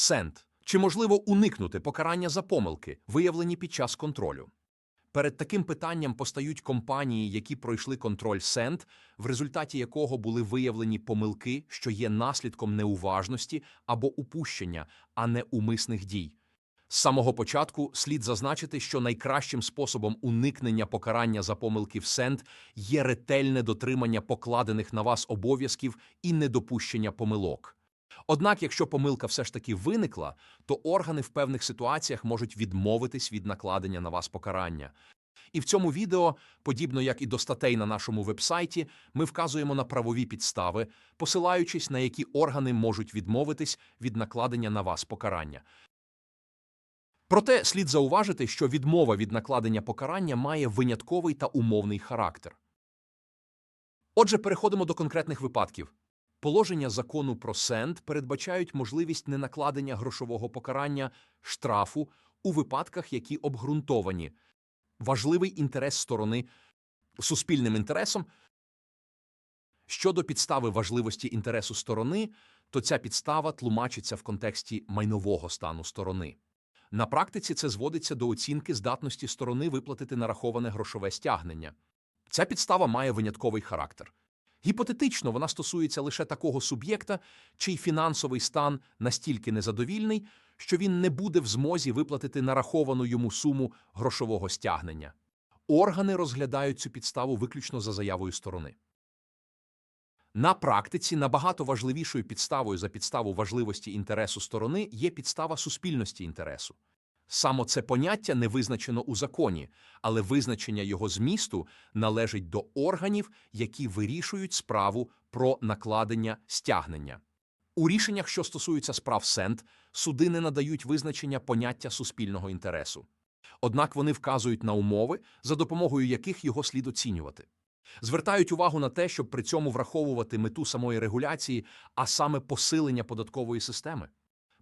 Сент. Чи можливо уникнути покарання за помилки, виявлені під час контролю? Перед таким питанням постають компанії, які пройшли контроль Сент, в результаті якого були виявлені помилки, що є наслідком неуважності або упущення, а не умисних дій. З самого початку слід зазначити, що найкращим способом уникнення покарання за помилки в Сент є ретельне дотримання покладених на вас обов'язків і недопущення помилок. Однак, якщо помилка все ж таки виникла, то органи в певних ситуаціях можуть відмовитись від накладення на вас покарання. І в цьому відео, подібно як і до статей на нашому вебсайті, ми вказуємо на правові підстави, посилаючись на які органи можуть відмовитись від накладення на вас покарання. Проте слід зауважити, що відмова від накладення покарання має винятковий та умовний характер. Отже, переходимо до конкретних випадків. Положення закону про СЕНД передбачають можливість ненакладення грошового покарання штрафу у випадках, які обґрунтовані. Важливий інтерес сторони суспільним інтересом. Щодо підстави важливості інтересу сторони, то ця підстава тлумачиться в контексті майнового стану сторони. На практиці це зводиться до оцінки здатності сторони виплатити нараховане грошове стягнення. Ця підстава має винятковий характер. Гіпотетично вона стосується лише такого суб'єкта, чий фінансовий стан настільки незадовільний, що він не буде в змозі виплатити нараховану йому суму грошового стягнення. Органи розглядають цю підставу виключно за заявою сторони. На практиці набагато важливішою підставою за підставу важливості інтересу сторони є підстава суспільності інтересу. Само це поняття не визначено у законі, але визначення його змісту належить до органів, які вирішують справу про накладення стягнення. У рішеннях, що стосуються справ СЕНТ, суди не надають визначення поняття суспільного інтересу. Однак вони вказують на умови, за допомогою яких його слід оцінювати. Звертають увагу на те, щоб при цьому враховувати мету самої регуляції, а саме посилення податкової системи.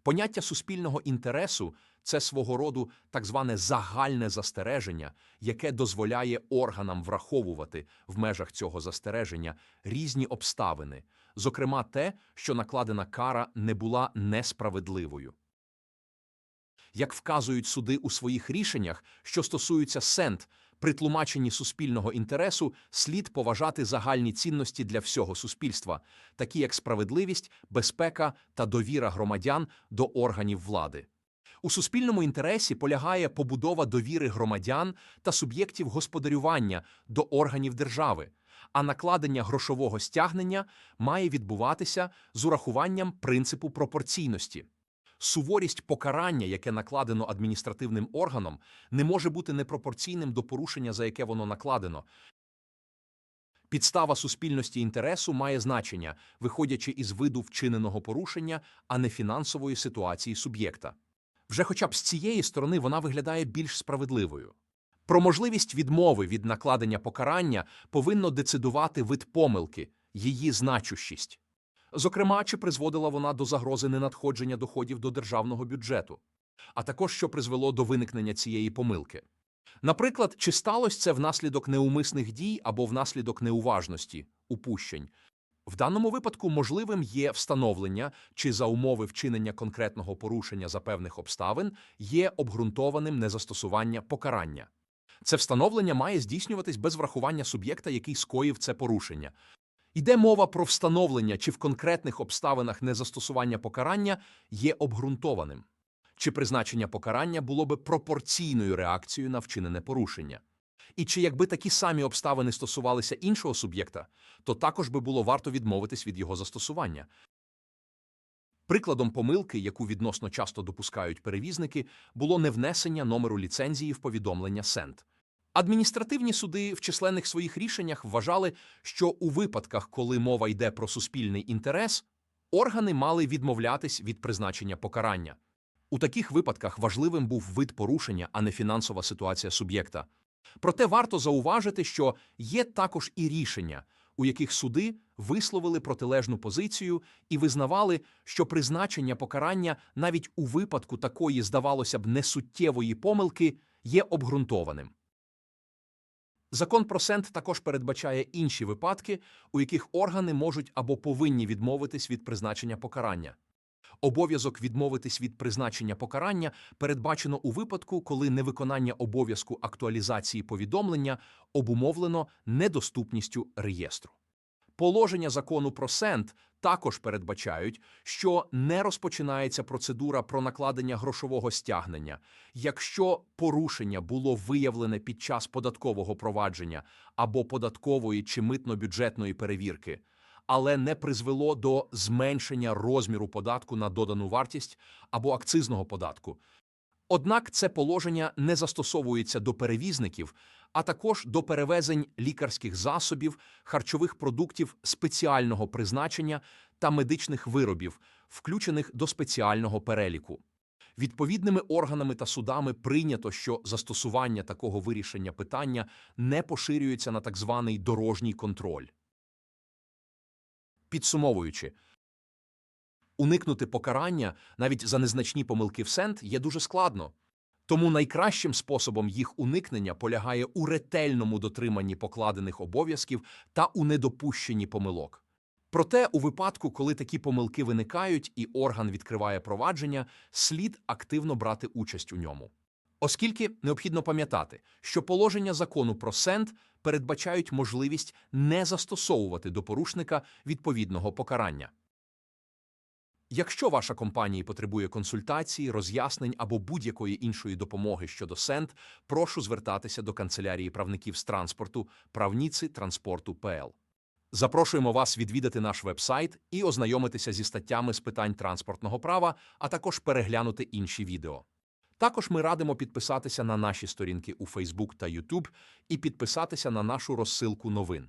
Поняття суспільного інтересу це свого роду так зване загальне застереження, яке дозволяє органам враховувати в межах цього застереження різні обставини, зокрема те, що накладена кара не була несправедливою. Як вказують суди у своїх рішеннях, що стосуються сент, при тлумаченні суспільного інтересу слід поважати загальні цінності для всього суспільства, такі як справедливість, безпека та довіра громадян до органів влади. У суспільному інтересі полягає побудова довіри громадян та суб'єктів господарювання до органів держави, а накладення грошового стягнення має відбуватися з урахуванням принципу пропорційності. Суворість покарання, яке накладено адміністративним органом, не може бути непропорційним до порушення, за яке воно накладено. Підстава суспільності інтересу має значення, виходячи із виду вчиненого порушення, а не фінансової ситуації суб'єкта. Вже хоча б з цієї сторони вона виглядає більш справедливою. Про можливість відмови від накладення покарання повинно децидувати вид помилки, її значущість. Зокрема, чи призводила вона до загрози ненадходження доходів до державного бюджету, а також що призвело до виникнення цієї помилки. Наприклад, чи сталося це внаслідок неумисних дій або внаслідок неуважності, упущень. В даному випадку можливим є встановлення, чи за умови вчинення конкретного порушення за певних обставин є обґрунтованим незастосування покарання. Це встановлення має здійснюватись без врахування суб'єкта, який скоїв це порушення. Йде мова про встановлення, чи в конкретних обставинах незастосування покарання є обґрунтованим, чи призначення покарання було би пропорційною реакцією на вчинене порушення. І чи якби такі самі обставини стосувалися іншого суб'єкта, то також би було варто відмовитись від його застосування. Прикладом помилки, яку відносно часто допускають перевізники, було невнесення номеру ліцензії в повідомлення СЕНТ. Адміністративні суди в численних своїх рішеннях вважали, що у випадках, коли мова йде про суспільний інтерес, органи мали відмовлятись від призначення покарання. У таких випадках важливим був вид порушення, а не фінансова ситуація суб'єкта. Проте варто зауважити, що є також і рішення, у яких суди висловили протилежну позицію і визнавали, що призначення покарання навіть у випадку такої, здавалося б, несуттєвої помилки є обґрунтованим. Закон про сент також передбачає інші випадки, у яких органи можуть або повинні відмовитись від призначення покарання. Обов'язок відмовитись від призначення покарання передбачено у випадку, коли невиконання обов'язку актуалізації повідомлення обумовлено недоступністю реєстру. Положення закону про СЕНД також передбачають, що не розпочинається процедура про накладення грошового стягнення, якщо порушення було виявлене під час податкового провадження або податкової чи митно-бюджетної перевірки, але не призвело до зменшення розміру податку на додану вартість або акцизного податку. Однак це положення не застосовується до перевізників, а також до перевезень лікарських засобів, харчових продуктів спеціального призначення та медичних виробів, включених до спеціального переліку. Відповідними органами та судами прийнято, що застосування такого вирішення питання не поширюється на так званий дорожній контроль. Підсумовуючи, уникнути покарання навіть за незначні помилки в СЕНТ є дуже складно. Тому найкращим способом їх уникнення полягає у ретельному дотриманні покладених обов'язків та у недопущенні помилок. Проте, у випадку, коли такі помилки виникають і орган відкриває провадження, слід активно брати участь у ньому. Оскільки необхідно пам'ятати, що положення закону про СЕНД передбачають можливість не застосовувати до порушника відповідного покарання. Якщо ваша компанія потребує консультації, роз'яснень або будь-якої іншої допомоги щодо СЕНД, прошу звертатися до канцелярії правників з транспорту правніці транспорту ПЛ. Запрошуємо вас відвідати наш вебсайт і ознайомитися зі статтями з питань транспортного права, а також переглянути інші відео. Також ми радимо підписатися на наші сторінки у Facebook та YouTube і підписатися на нашу розсилку новин.